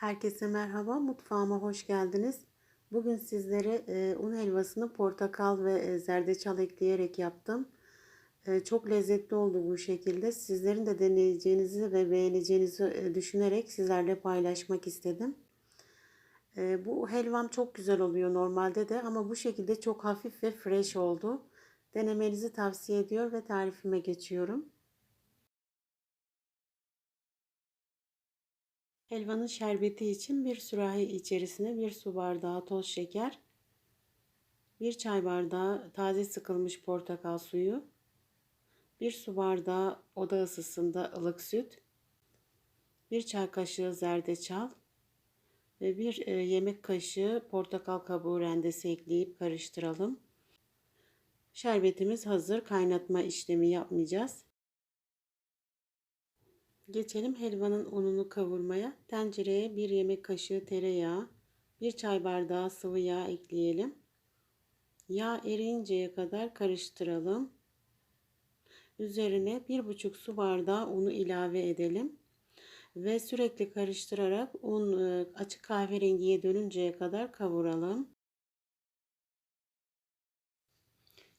Herkese merhaba, mutfağıma hoş geldiniz. Bugün sizlere e, un helvasını portakal ve e, zerdeçal ekleyerek yaptım. E, çok lezzetli oldu bu şekilde. Sizlerin de deneyeceğinizi ve beğeneceğinizi düşünerek sizlerle paylaşmak istedim. Bu helvam çok güzel oluyor normalde de ama bu şekilde çok hafif ve fresh oldu. Denemenizi tavsiye ediyor ve tarifime geçiyorum. Helvanın şerbeti için bir sürahi içerisine bir su bardağı toz şeker, bir çay bardağı taze sıkılmış portakal suyu, bir su bardağı oda ısısında ılık süt, bir çay kaşığı zerdeçal ve bir e, yemek kaşığı portakal kabuğu rendesi ekleyip karıştıralım. Şerbetimiz hazır. Kaynatma işlemi yapmayacağız. Geçelim helvanın ununu kavurmaya. Tencereye bir yemek kaşığı tereyağı, bir çay bardağı sıvı yağ ekleyelim. Yağ eriyinceye kadar karıştıralım. Üzerine bir buçuk su bardağı unu ilave edelim. Ve sürekli karıştırarak un e, açık kahverengiye dönünceye kadar kavuralım.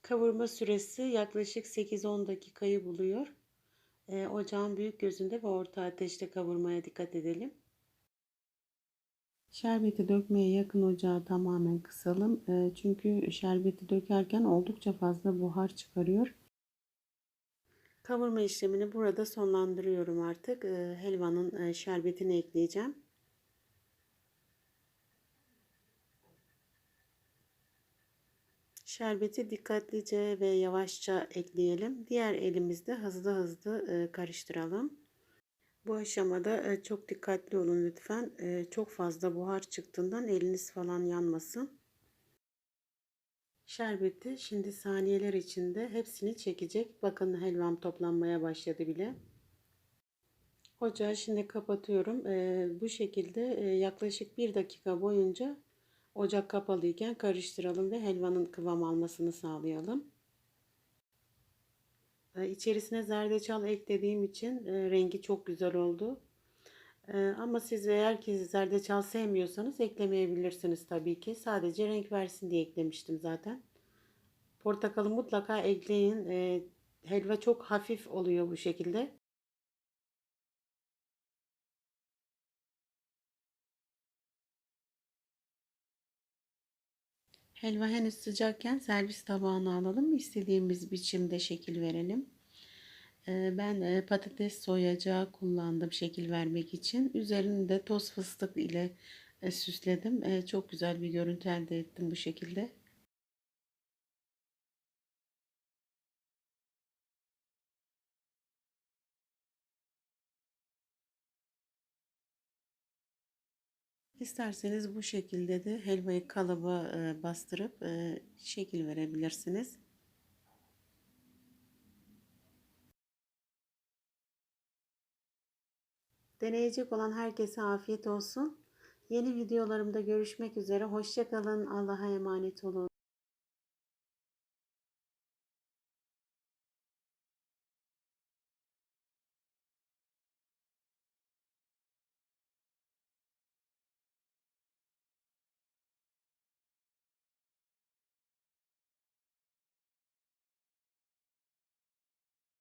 Kavurma süresi yaklaşık 8-10 dakikayı buluyor. E, ocağın büyük gözünde ve orta ateşte kavurmaya dikkat edelim. Şerbeti dökmeye yakın ocağı tamamen kısalım. E, çünkü şerbeti dökerken oldukça fazla buhar çıkarıyor. Kavurma işlemini burada sonlandırıyorum artık. E, helvanın e, şerbetini ekleyeceğim. Şerbeti dikkatlice ve yavaşça ekleyelim. Diğer elimizde hızlı hızlı e, karıştıralım. Bu aşamada e, çok dikkatli olun lütfen. E, çok fazla buhar çıktığından eliniz falan yanmasın. Şerbeti şimdi saniyeler içinde hepsini çekecek. Bakın helvam toplanmaya başladı bile. Ocağı şimdi kapatıyorum. Bu şekilde yaklaşık bir dakika boyunca Ocak kapalıyken karıştıralım ve helvanın kıvam almasını sağlayalım. Ee, içerisine zerdeçal eklediğim için e, rengi çok güzel oldu. Ee, ama siz eğer ki zerdeçal sevmiyorsanız eklemeyebilirsiniz tabii ki. Sadece renk versin diye eklemiştim zaten. Portakalı mutlaka ekleyin. Ee, helva çok hafif oluyor bu şekilde. Helva henüz sıcakken servis tabağına alalım. İstediğimiz biçimde şekil verelim. Ee, ben e, patates soyacağı kullandım şekil vermek için. Üzerini de toz fıstık ile e, süsledim. E, çok güzel bir görüntü elde ettim bu şekilde. İsterseniz bu şekilde de helvayı kalıba e, bastırıp e, şekil verebilirsiniz. Deneyecek olan herkese afiyet olsun. Yeni videolarımda görüşmek üzere. Hoşçakalın. Allah'a emanet olun.